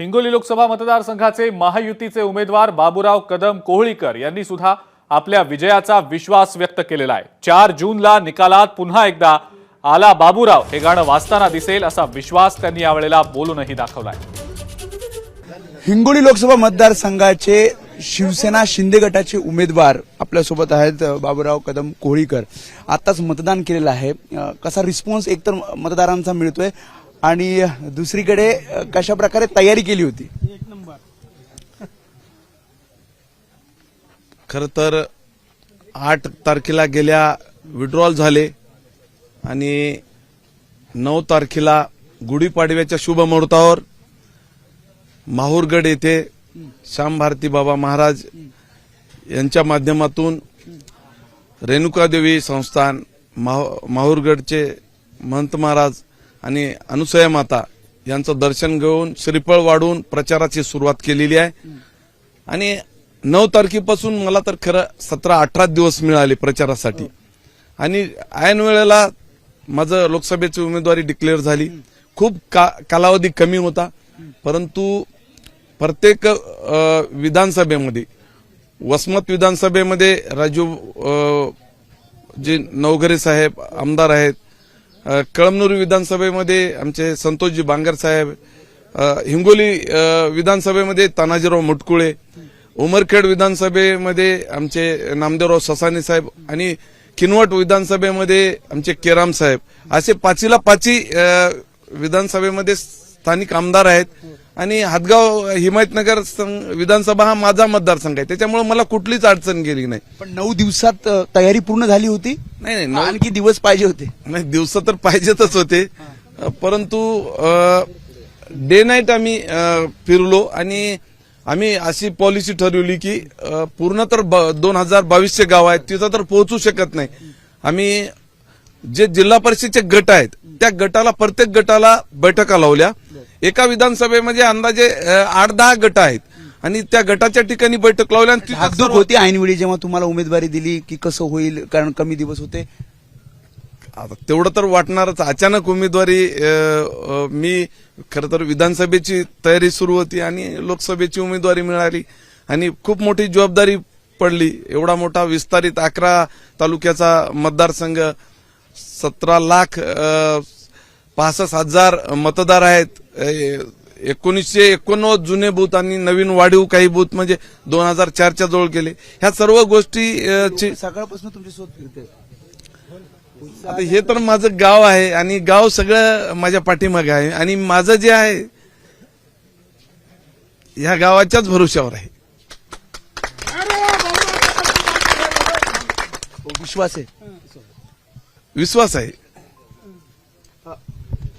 हिंगोली लोकसभा मतदारसंघाचे महायुतीचे उमेदवार बाबूराव कदम कोहळीकर यांनी सुद्धा आपल्या विजयाचा विश्वास व्यक्त केलेला आहे. चार जूनला निकालात पुन्हा एकदा आला बाबूराव. हे गाणं वाचताना दिसेल असा विश्वास त्यांनी यावेळेला बोलूनही दाखवलाय. हिंगोली लोकसभा मतदारसंघाचे शिवसेना शिंदे गटाचे उमेदवार आपल्यासोबत आहेत बाबूराव कदम कोहळीकर. आताच मतदान केलेलं आहे. कसा रिस्पॉन्स एकतर मतदारांचा मिळतोय आणि दुसरीकडे कशा प्रकारे तयारी केली होती? खरं तर आठ तारखेला गेल्या विड्रॉल झाले आणि नऊ तारखेला गुढीपाडव्याच्या शुभ मुहूर्तावर माहूरगड येथे श्याम भारती बाबा महाराज यांच्या माध्यमातून रेणुकादेवी संस्थान माहूरगडचे महंत महाराज आणि अनुसया माता यांचं दर्शन घेऊन श्रीफळ वाढून प्रचाराची सुरुवात केलेली आहे. आणि नऊ तारखेपासून मला तर खरं सतरा अठरा दिवस मिळाले प्रचारासाठी. आणि ऐन वेळेला माझं लोकसभेची उमेदवारी डिक्लेअर झाली. खूप का कालावधी कमी होता. परंतु प्रत्येक विधानसभेमध्ये वसमत विधानसभेमध्ये राजू जे नवघरे साहेब आमदार आहेत कळमनुरी विधानसभेमध्ये आमचे संतोषजी बांगर साहेब हिंगोली विधानसभेमध्ये तानाजीराव मुटकुळे उमरखेड विधानसभेमध्ये आमचे नामदेवराव ससाने साहेब आणि किनवट विधानसभेमध्ये आमचे केराम साहेब. असे पाचीला पाची विधानसभेमध्ये स्थानिक आमदार आहेत. आणि हातगाव हिमायतनगर संघ- विधानसभा हा माझा मतदारसंघ आहे. त्याच्यामुळे मला कुठलीच अडचण गेली नाही. पण नऊ दिवसात तयारी पूर्ण झाली होती? नाही नाही आणखी दिवस पाहिजे होते. नाही दिवस तर पाहिजेतच होते. परंतु डे नाईट आम्ही फिरलो आणि आम्ही अशी पॉलिसी ठरवली की पूर्ण तर दोन हजार बावीसचे गाव आहेत तिथं तर पोहोचू शकत नाही. आम्ही जे जिल्हा परिषदचे गट आहेत त्या गटाला प्रत्येक गटाला बैठका लावल्या. एका विधानसभेमध्ये अंदाजे आठ दहा गट आहेत. आणि त्या गटाच्या ठिकाणी बैठक लावल्या आणि तिथं सर्व- होती ऐनवेळी जेव्हा तुम्हाला उमेदवारी दिली की कसं होईल कारण कमी दिवस होते? आता तेवढं तर वाटणारच. अचानक उमेदवारी अ, अ, मी खरं तर विधानसभेची तयारी सुरू होती आणि लोकसभेची उमेदवारी मिळाली. आणि खूप मोठी जबाबदारी पडली. एवढा मोठा विस्तारित अकरा तालुक्याचा मतदारसंघ सतरा लाख पासष्ट हजार मतदार आहेत. एकोणीसशे एकोणनव्वद जुने बूथ आणि नवीन वाढीव काही बूथ म्हणजे दोन हजार चारच्या जवळ गेले. ह्या सर्व गोष्टी सकाळपासून तुमची शोध फिरते. आता हे तर माझं गाव आहे आणि गाव सगळं माझ्या पाठीमागे आहे आणि माझं जे आहे ह्या गावाच्याच भरोश्यावर आहे. विश्वास आहे. विश्वास आहे.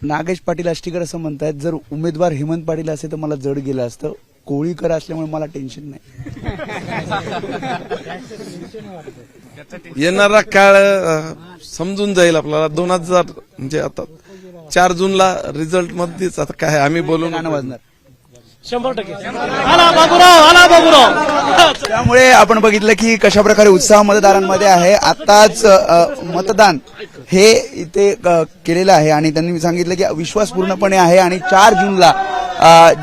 नागेश पाटील आष्टीकर असं म्हणतायत जर उमेदवार हेमंत पाटील असे तर मला जड गेलं असतं. कोळीकर असल्यामुळे मला टेन्शन नाही. येणारा काळ समजून जाईल आपल्याला. दोन हजार म्हणजे आता चार जूनला रिझल्ट मध्येच आता काय आम्ही बोलून वाजणार. शंभर टक्के. आला बाबूराव आला बाबूराव. त्यामुळे आपण बघितलं की कशा प्रकारे उत्साह मतदारांमध्ये आहे. आताच मतदान हे इथे केलेलं आहे आणि त्यांनी सांगितलं की विश्वास पूर्णपणे आहे आणि चार जूनला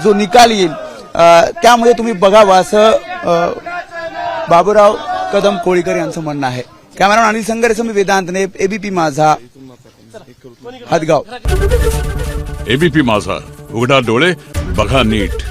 जो निकाल येईल त्यामध्ये तुम्ही बघावा असं बाबूराव कदम कोळीकर यांचं म्हणणं आहे. कॅमेरा अनिल संघर्ष मी वेदांतने एबीपी माझा हदगाव. एबीपी माझा उघडा डोळे बघा नीट.